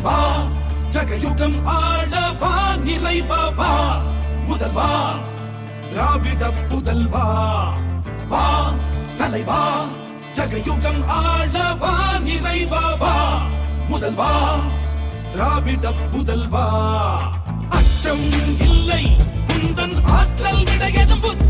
தலைவா ஜகயுகம் ஆளவா? நிலைவா வா? முதல்வா திராவிட புதல்வா. வா தலைவா ஜகயுகம் ஆளவா? நிலைவா வா? முதல்வா திராவிட புதல்வா. அச்சம் இல்லை குந்தன் ஆற்றல் விட உச்சம்